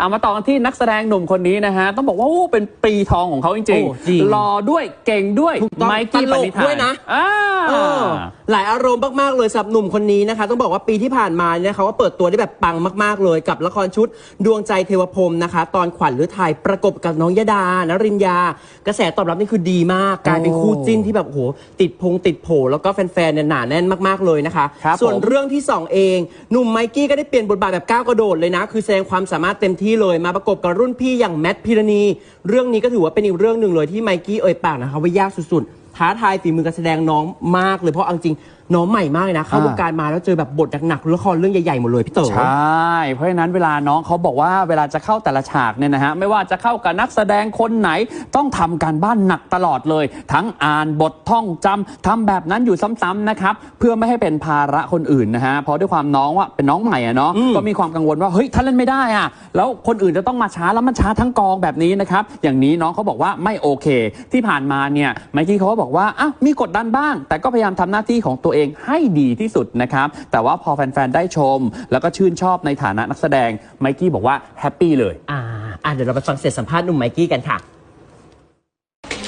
เอามาต่อกันที่นักแสดงหนุ่มคนนี้นะฮะ ต้องบอกว่าโอ้เป็นปีทองของเขาจริงโอ้จริงหล่อด้วยเก่งด้วยถูกต้องไมกี้ตปลกณิธานด้วยนะ อ่า เออ หลายอารมณ์มากๆเลยสำหรับหนุ่มคนนี้นะคะ ต้องบอกว่าปีที่ผ่านมาเนี่ยเขาว่าเปิดตัวได้แบบปังมาก ๆ เลยกับละครชุดดวงใจเทวพรหมนะคะ ตอนขวัญฤทัยประกบกับน้องยดานรินยา กระแสตอบรับนี่คือดีมากกลายเป็นคู่จิ้นที่แบบโอ้โหติดพงติดโผแล้วก็แฟนๆเนี่ยหนาแน่นมากๆเลยนะคะ ครับส่วนผมเรื่องที่2เองหนุ่มไมกี้ก็ได้เปลี่ยนบทบาทแบบก้าวกระโดดเลยนะ คือแสดงความสามารถเต็มที่เลยมาประกบกับรุ่นพี่อย่างแมทพิรณี เรื่องนี้ก็ถือว่าเป็นอีกเรื่องหนึ่งเลยที่ไมกี้เอ่ยปากนะคะว่ายากสุดๆ ท้าทายฝีมือการแสดงน้องมากเลยเพราะเอาจริง น้องใหม่มากเลยนะเข้าวงการมาแล้วเจอแบบบทหนักๆละครเรื่องใหญ่ๆหมดเลยพี่เต๋อ ใช่ เพราะฉะนั้นเวลาน้องเขาบอกว่าเวลาจะเข้าแต่ละฉากเนี่ยนะฮะไม่ว่าจะเข้ากับนักแสดงคนไหนต้องทำการบ้านหนักตลอดเลย ทั้งอ่านบทท่องจำทำแบบนั้นอยู่ซ้ำๆนะครับเพื่อไม่ให้เป็นภาระคนอื่นนะฮะเพราะด้วยความน้องว่าเป็นน้องใหม่อะเนาะก็มีความกังวลว่าเฮ้ยถ้าเล่นไม่ได้อะแล้วคนอื่นจะต้องมาช้าแล้วมันช้าทั้งกองแบบนี้นะครับอย่างนี้น้องเขาบอกว่าไม่โอเค ที่ผ่านมาเนี่ยไมกี้เขาก็บอกว่าอะมีกดดันบ้าง แต่ก็พยายามทำหน้าที่ของตัวเองให้ดีที่สุดนะครับ แต่ว่าพอแฟน ๆ ได้ชม แล้วก็ชื่นชอบในฐานะนักแสดงไมกี้บอกว่าแฮปปี้เลยอ่าอะเดี๋ยวเราไปฟังเสียงสัมภาษณ์หนุ่มไมกี้กันค่ะ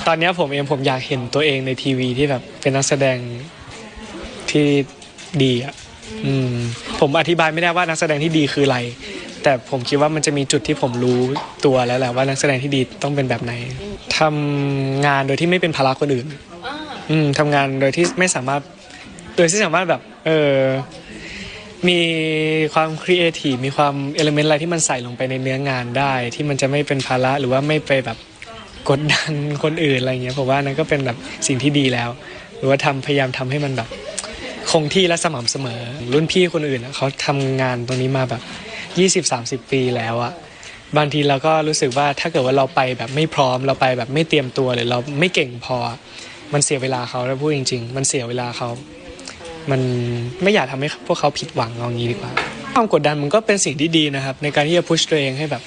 ตอนเนี้ยผมเองผมอยากเห็นตัวเองในทีวีที่แบบเป็นนักแสดงที่ดีอะอืมผมอธิบายไม่ได้ว่านักแสดงที่ดีคืออะไร แต่ผมคิดว่ามันจะมีจุดที่ผมรู้ตัวแล้วแหละว่านักแสดงที่ดีต้องเป็นแบบไหนทำงานโดยที่ไม่เป็นภาระคนอื่น อืมทำงานโดยที่ไม่สามารถ โดยที่สามารถแบบเออมีความครีเอทีฟมีความเอลเมนต์อะไรที่มันใส่ลงไปในเนื้องานได้ ที่มันจะไม่เป็นภาระหรือว่าไม่ไปแบบกดดันคนอื่นอะไรเงี้ยผมว่านั่นก็เป็นแบบสิ่งที่ดีแล้ว หรือว่าทำพยายามทำให้มันแบบคงที่และสม่ำเสมอ รุ่นพี่คนอื่นเขาทำงานตรงนี้มาแบบ 20-30 ปีแล้วอะบางทีเราก็รู้สึกว่าถ้าเกิดว่าเราไปแบบไม่พร้อมเราไปแบบไม่เตรียมตัวหรือเราไม่เก่งพอ มันเสียเวลาเขาแล้วพูดจริง ๆ มันเสียเวลาเขา มันไม่อยากทำให้พวกเขาผิดหวังเอางี้ดีกว่า ความกดดันมันก็เป็นสิ่งที่ดีนะครับ ในการที่จะพุชตัวเองให้แบบ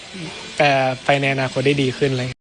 ไปในอนาคตได้ดีขึ้นเลย